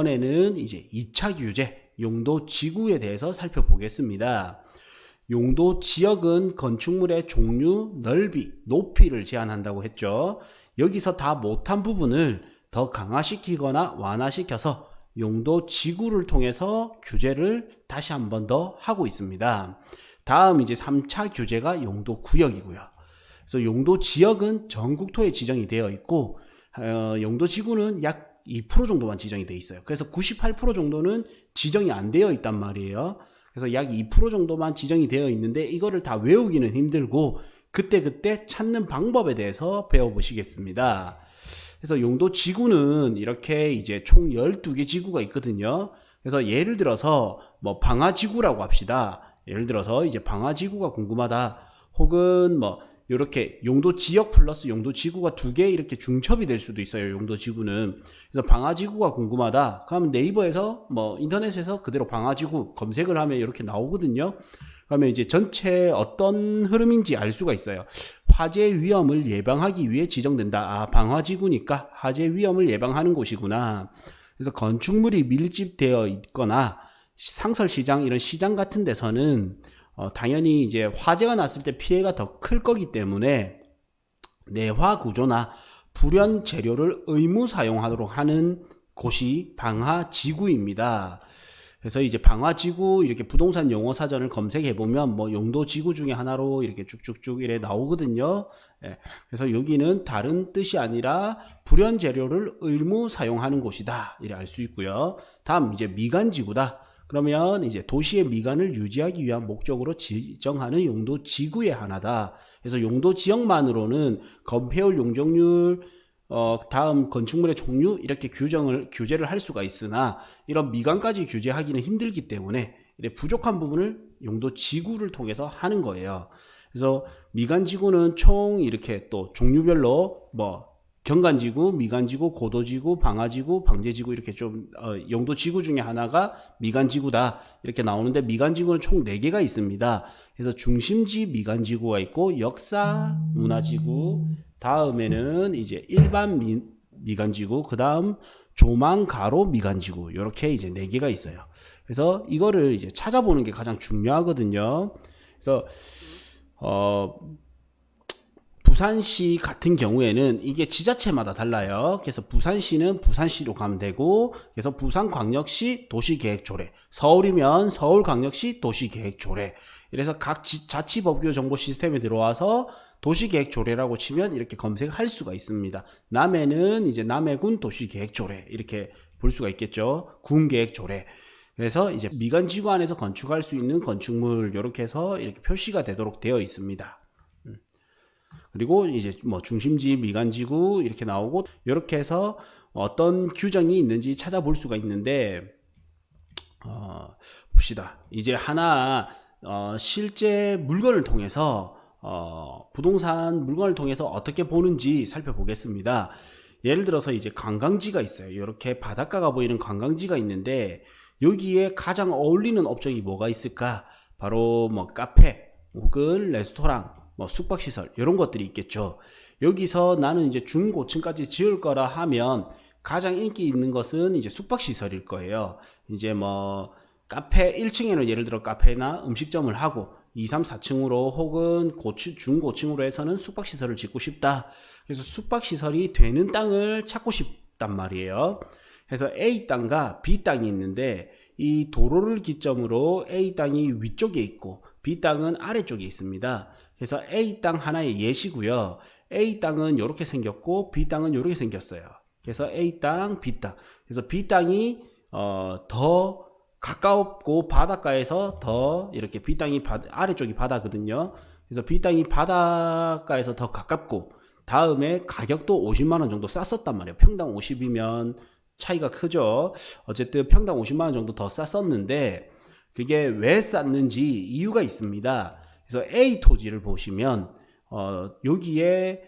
이번에는 이제 2차 규제, 용도 지구에 대해서 살펴보겠습니다. 용도 지역은 건축물의 종류, 넓이, 높이를 제한한다고 했죠. 여기서 다 못한 부분을 더 강화시키거나 완화시켜서 용도 지구를 통해서 규제를 다시 한 번 더 하고 있습니다. 다음 이제 3차 규제가 용도 구역이고요. 그래서 용도 지역은 전국토에 지정이 되어 있고 어, 용도 지구는 약 2% 정도만 지정이 되어 있어요. 그래서 98% 정도는 지정이 안 되어 있단 말이에요. 그래서 약 2% 정도만 지정이 되어 있는데 이거를 다 외우기는 힘들고 그때그때 찾는 방법에 대해서 배워보시겠습니다. 그래서 용도 지구는 이렇게 이제 총 12개 지구가 있거든요. 그래서 예를 들어서 뭐 방화지구라고 합시다. 예를 들어서 이제 방화지구가 궁금하다. 혹은 뭐 이렇게 용도 지역 플러스 용도 지구가 두 개 이렇게 중첩이 될 수도 있어요. 용도 지구는. 그래서 방화 지구가 궁금하다. 그러면 네이버에서 뭐 인터넷에서 그대로 방화 지구 검색을 하면 이렇게 나오거든요. 그러면 이제 전체 어떤 흐름인지 알 수가 있어요. 화재 위험을 예방하기 위해 지정된다. 아, 방화 지구니까 화재 위험을 예방하는 곳이구나. 그래서 건축물이 밀집되어 있거나 상설 시장 이런 시장 같은 데서는 어, 당연히 이제 화재가 났을 때 피해가 더 클 거기 때문에 내화 구조나 불연 재료를 의무 사용하도록 하는 곳이 방화 지구입니다. 그래서 이제 방화 지구 이렇게 부동산 용어 사전을 검색해 보면 뭐 용도 지구 중에 하나로 이렇게 쭉쭉쭉 이래 나오거든요. 예, 그래서 여기는 다른 뜻이 아니라 불연 재료를 의무 사용하는 곳이다. 이래 알 수 있고요. 다음 이제 미간 지구다. 그러면 이제 도시의 미관을 유지하기 위한 목적으로 지정하는 용도 지구의 하나다. 그래서 용도 지역만으로는 건폐율 용적률 어, 다음 건축물의 종류 이렇게 규정을 규제를 할 수가 있으나 이런 미관까지 규제하기는 힘들기 때문에 부족한 부분을 용도 지구를 통해서 하는 거예요. 그래서 미관 지구는 총 이렇게 또 종류별로 뭐 경관지구, 미관지구, 고도지구, 방화지구, 방제지구 이렇게 좀 어, 용도 지구 중에 하나가 미관지구다 이렇게 나오는데 미관지구는 총 4개가 있습니다. 그래서 중심지 미관지구가 있고 역사 문화지구 다음에는 이제 일반 미, 미관지구 그 다음 조망 가로 미관지구 이렇게 이제 4개가 있어요. 그래서 이거를 이제 찾아보는 게 가장 중요하거든요. 그래서 어 부산시 같은 경우에는 이게 지자체마다 달라요. 그래서 부산시는 부산시로 가면 되고, 그래서 부산광역시 도시계획조례, 서울이면 서울광역시 도시계획조례. 이래서 각 지, 자치법규 정보 시스템에 들어와서 도시계획조례라고 치면 이렇게 검색할 수가 있습니다. 남해는 이제 남해군 도시계획조례 이렇게 볼 수가 있겠죠. 군계획조례. 그래서 이제 미관지구 안에서 건축할 수 있는 건축물 이렇게 해서 이렇게 표시가 되도록 되어 있습니다. 그리고 이제 뭐 중심지 미관지구 이렇게 나오고 이렇게 해서 어떤 규정이 있는지 찾아볼 수가 있는데 어, 봅시다. 이제 하나 어, 실제 물건을 통해서 어, 부동산 물건을 통해서 어떻게 보는지 살펴보겠습니다. 예를 들어서 이제 관광지가 있어요. 이렇게 바닷가가 보이는 관광지가 있는데 여기에 가장 어울리는 업종이 뭐가 있을까? 바로 뭐 카페 혹은 레스토랑 뭐 숙박시설 이런 것들이 있겠죠. 여기서 나는 이제 중고층까지 지을 거라 하면 가장 인기 있는 것은 이제 숙박시설일 거예요. 이제 뭐 카페 1층에는 예를 들어 카페나 음식점을 하고 2, 3, 4층으로 혹은 고층, 중고층으로 해서는 숙박시설을 짓고 싶다. 그래서 숙박시설이 되는 땅을 찾고 싶단 말이에요. 그래서 A 땅과 B 땅이 있는데 이 도로를 기점으로 A 땅이 위쪽에 있고 B 땅은 아래쪽에 있습니다. 그래서 A 땅 하나의 예시고요. A 땅은 이렇게 생겼고 B 땅은 이렇게 생겼어요. 그래서 A 땅, B 땅. 그래서 B 땅이 어, 더 가까웠고 바닷가에서 더 이렇게 B 땅이 바, 아래쪽이 바다거든요. 그래서 B 땅이 바닷가에서 더 가깝고 다음에 가격도 50만 원 정도 쌌었단 말이에요. 평당 50이면 차이가 크죠. 어쨌든 평당 50만 원 정도 더 쌌었는데 그게 왜 쌌는지 이유가 있습니다. 그래서 A 토지를 보시면 어, 여기에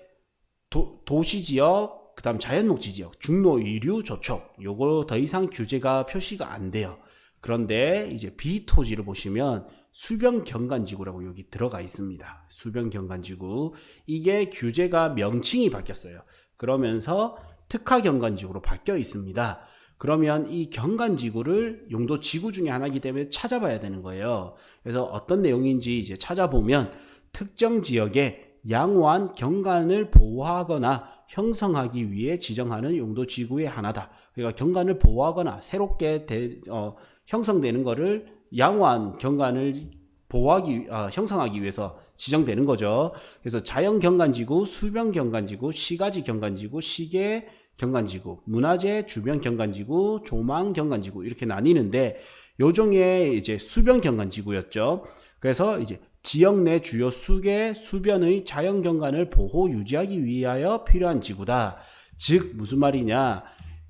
도, 도시 지역, 그다음 자연 녹지 지역, 중로 이류 조촉 요거 더 이상 규제가 표시가 안 돼요. 그런데 이제 B 토지를 보시면 수변 경관 지구라고 여기 들어가 있습니다. 수변 경관 지구 이게 규제가 명칭이 바뀌었어요. 그러면서 특화 경관 지구로 바뀌어 있습니다. 그러면 이 경관지구를 용도 지구 중에 하나이기 때문에 찾아봐야 되는 거예요. 그래서 어떤 내용인지 이제 찾아보면 특정 지역에 양호한 경관을 보호하거나 형성하기 위해 지정하는 용도 지구의 하나다. 그러니까 경관을 보호하거나 새롭게 대- 어, 형성되는 거를 양호한 경관을 보호하기 아, 형성하기 위해서 지정되는 거죠. 그래서 자연 경관지구, 수변 경관지구, 시가지 경관지구, 시계 경관지구, 문화재 주변 경관지구, 조망 경관지구 이렇게 나뉘는데 요 중에 이제 수변 경관지구였죠. 그래서 이제 지역 내 주요 수계 수변의 자연 경관을 보호 유지하기 위하여 필요한 지구다. 즉 무슨 말이냐?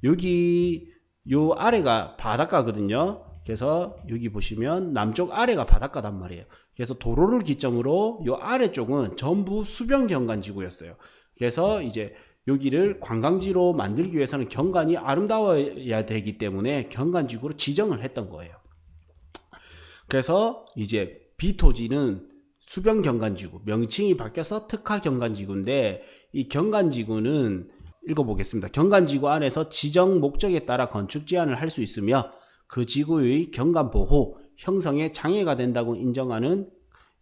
여기 요 아래가 바닷가거든요. 그래서 여기 보시면 남쪽 아래가 바닷가단 말이에요. 그래서 도로를 기점으로 요 아래쪽은 전부 수변 경관 지구였어요. 그래서 이제 여기를 관광지로 만들기 위해서는 경관이 아름다워야 되기 때문에 경관지구로 지정을 했던 거예요. 그래서 이제 비토지는 수변 경관지구 명칭이 바뀌어서 특화 경관지구인데 이 경관지구는 읽어보겠습니다. 경관지구 안에서 지정 목적에 따라 건축 제한을 할 수 있으며 그 지구의 경관 보호 형성에 장애가 된다고 인정하는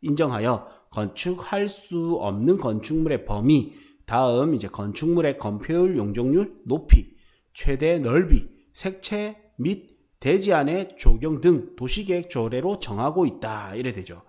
인정하여 건축할 수 없는 건축물의 범위 다음 이제 건축물의 건폐율 용적률 높이 최대 넓이 색채 및 대지 안의 조경 등 도시계획 조례로 정하고 있다 이래 되죠.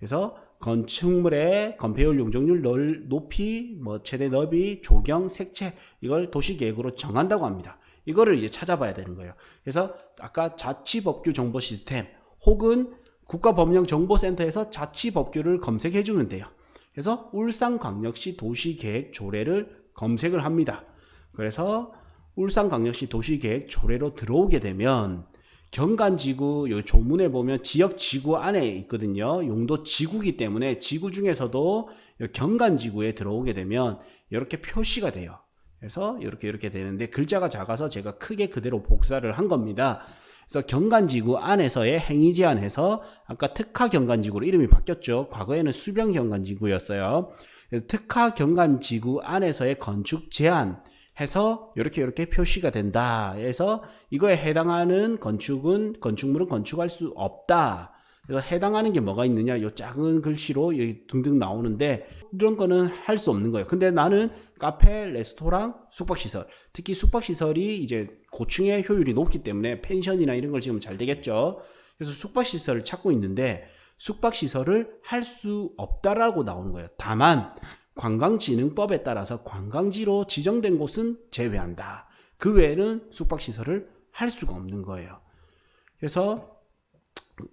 그래서 건축물의 건폐율 용적률 넓, 높이 뭐 최대 넓이 조경 색채 이걸 도시계획으로 정한다고 합니다. 이거를 이제 찾아봐야 되는 거예요. 그래서 아까 자치법규 정보 시스템 혹은 국가법령정보센터에서 자치법규를 검색해 주면 돼요. 그래서 울산광역시 도시계획 조례를 검색을 합니다. 그래서 울산광역시 도시계획 조례로 들어오게 되면 경관지구 요 조문에 보면 지역 지구 안에 있거든요. 용도 지구기 때문에 지구 중에서도 요 경관지구에 들어오게 되면 이렇게 표시가 돼요. 그래서 이렇게 이렇게 되는데 글자가 작아서 제가 크게 그대로 복사를 한 겁니다. 그래서 경관지구 안에서의 행위 제한해서 아까 특화 경관지구로 이름이 바뀌었죠. 과거에는 수변 경관지구였어요. 그래서 특화 경관지구 안에서의 건축 제한 해서 이렇게 이렇게 표시가 된다. 해서 이거에 해당하는 건축은 건축물은 건축할 수 없다. 그래서 해당하는 게 뭐가 있느냐? 요 작은 글씨로 여기 등등 나오는데 이런 거는 할 수 없는 거예요. 근데 나는 카페, 레스토랑, 숙박시설, 특히 숙박시설이 이제 고층의 효율이 높기 때문에 펜션이나 이런 걸 지금 잘 되겠죠. 그래서 숙박시설을 찾고 있는데 숙박시설을 할 수 없다라고 나오는 거예요. 다만 관광진흥법에 따라서 관광지로 지정된 곳은 제외한다. 그 외에는 숙박시설을 할 수가 없는 거예요. 그래서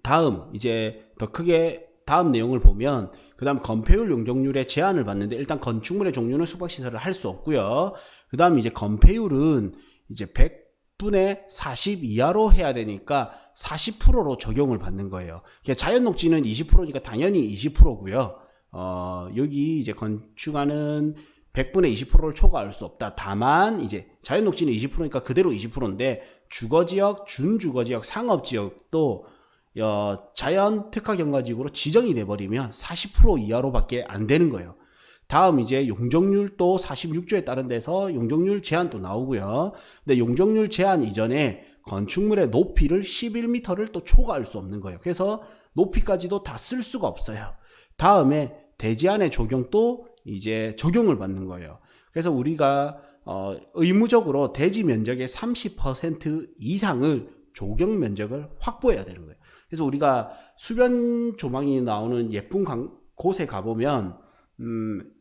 다음 이제 더 크게 다음 내용을 보면 그 다음 건폐율 용적률에 제한을 받는데 일단 건축물의 종류는 숙박시설을 할 수 없고요. 그 다음 이제 건폐율은 이제 100분의 40 이하로 해야 되니까 40%로 적용을 받는 거예요. 자연 녹지는 20%니까 당연히 20%고요. 어, 여기 이제 건축하는 100분의 20%를 초과할 수 없다. 다만 이제 자연 녹지는 20%니까 그대로 20%인데 주거 지역, 준주거 지역, 상업 지역도 어, 자연 특화 경과지구로 지정이 돼 버리면 40% 이하로밖에 안 되는 거예요. 다음 이제 용적률도 46조에 따른 데서 용적률 제한도 나오고요. 근데 용적률 제한 이전에 건축물의 높이를 11m를 또 초과할 수 없는 거예요. 그래서 높이까지도 다 쓸 수가 없어요. 다음에 대지 안의 적용도 이제 적용을 받는 거예요. 그래서 우리가 어, 의무적으로 대지 면적의 30% 이상을 조경 면적을 확보해야 되는 거예요. 그래서 우리가 수변 조망이 나오는 예쁜 강, 곳에 가보면 음,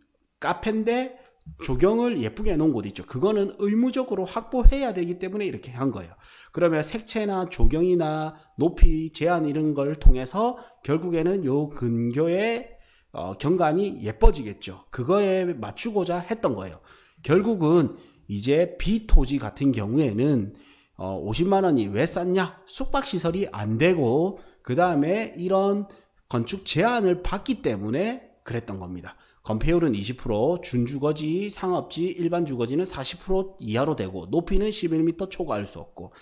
카페인데 조경을 예쁘게 해놓은 곳 있죠. 그거는 의무적으로 확보해야 되기 때문에 이렇게 한 거예요. 그러면 색채나 조경이나 높이 제한 이런 걸 통해서 결국에는 요 근교의 어, 경관이 예뻐지겠죠. 그거에 맞추고자 했던 거예요. 결국은 이제 비토지 같은 경우에는 어, 50만 원이 왜 쌌냐? 숙박 시설이 안 되고 그 다음에 이런 건축 제한을 받기 때문에 그랬던 겁니다. 건폐율은 20%, 준주거지, 상업지, 일반 주거지는 40% 이하로 되고 높이는 11m 초과할 수 없고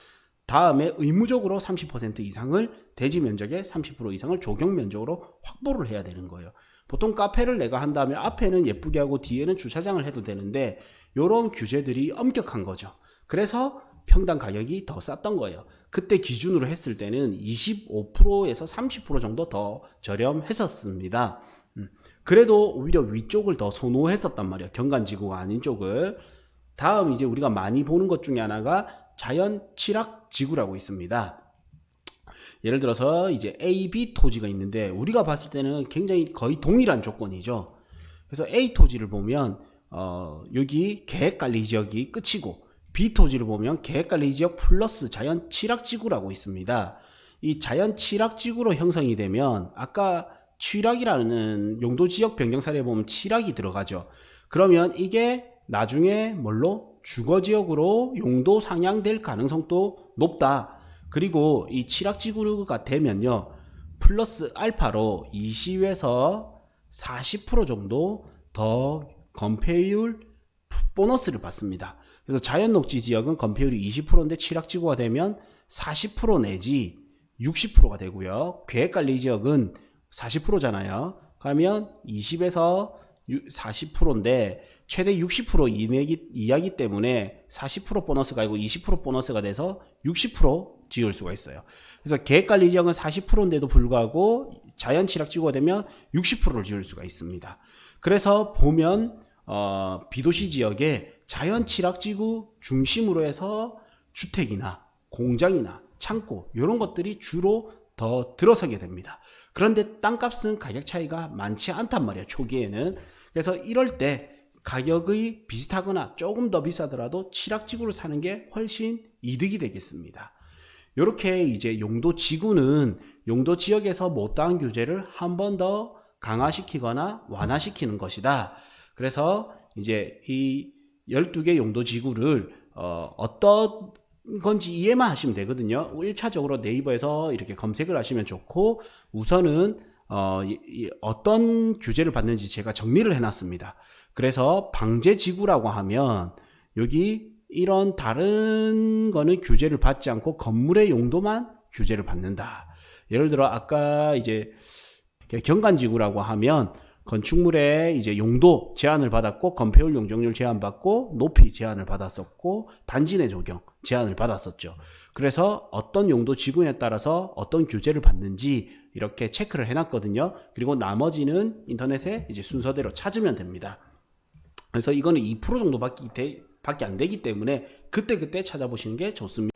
다음에 의무적으로 30% 이상을 대지 면적의 30% 이상을 조경 면적으로 확보를 해야 되는 거예요. 보통 카페를 내가 한다면 앞에는 예쁘게 하고 뒤에는 주차장을 해도 되는데 이런 규제들이 엄격한 거죠. 그래서 평당 가격이 더 쌌던 거예요. 그때 기준으로 했을 때는 25%에서 30% 정도 더 저렴했었습니다. 음, 그래도 오히려 위쪽을 더 선호했었단 말이에요. 경관지구가 아닌 쪽을. 다음 이제 우리가 많이 보는 것 중에 하나가 자연 칠학 지구라고 있습니다. 예를 들어서 이제 A, B 토지가 있는데 우리가 봤을 때는 굉장히 거의 동일한 조건이죠. 그래서 A 토지를 보면 어, 여기 계획관리 지역이 끝이고 B 토지를 보면 계획관리 지역 플러스 자연 칠학지구라고 있습니다. 이 자연 칠학지구로 형성이 되면 아까 칠학이라는 용도 지역 변경 사례에 보면 칠학이 들어가죠. 그러면 이게 나중에 뭘로 주거 지역으로 용도 상향될 가능성도 높다. 그리고 이 칠학지구가 되면요. 플러스 알파로 20에서 40% 정도 더 건폐율 보너스를 받습니다. 그래서 자연 녹지 지역은 건폐율이 20%인데 칠학지구가 되면 40% 내지 60%가 되고요. 계획관리 지역은 40%잖아요. 그러면 20에서 40%인데 최대 60% 이내기, 이하기 때문에 40% 보너스가 아니고 20% 보너스가 돼서 60% 지을 수가 있어요. 그래서 계획관리 지역은 40%인데도 불구하고 자연 칠학지구가 되면 60%를 지을 수가 있습니다. 그래서 보면 어, 비도시 지역에 자연 칠학지구 중심으로 해서 주택이나 공장이나 창고 이런 것들이 주로 더 들어서게 됩니다. 그런데 땅값은 가격 차이가 많지 않단 말이에요. 초기에는. 그래서 이럴 때 가격이 비슷하거나 조금 더 비싸더라도 칠학지구를 사는 게 훨씬 이득이 되겠습니다. 이렇게 이제 용도 지구는 용도 지역에서 못다한 규제를 한 번 더 강화시키거나 완화시키는 것이다. 그래서 이제 이 12개 용도 지구를 어, 어떤 건지 이해만 하시면 되거든요. 1차적으로 네이버에서 이렇게 검색을 하시면 좋고 우선은 어, 이- 이 어떤 규제를 받는지 제가 정리를 해놨습니다. 그래서 방제 지구라고 하면 여기 이런 다른 거는 규제를 받지 않고 건물의 용도만 규제를 받는다. 예를 들어 아까 이제 경관지구라고 하면 건축물의 이제 용도 제한을 받았고 건폐율 용적률 제한 받고 높이 제한을 받았었고 단지 내 조경 제한을 받았었죠. 그래서 어떤 용도 지구에 따라서 어떤 규제를 받는지 이렇게 체크를 해놨거든요. 그리고 나머지는 인터넷에 이제 순서대로 찾으면 됩니다. 그래서 이거는 2% 정도밖에 돼- 밖에 안 되기 때문에 그때 그때 찾아보시는 게 좋습니다.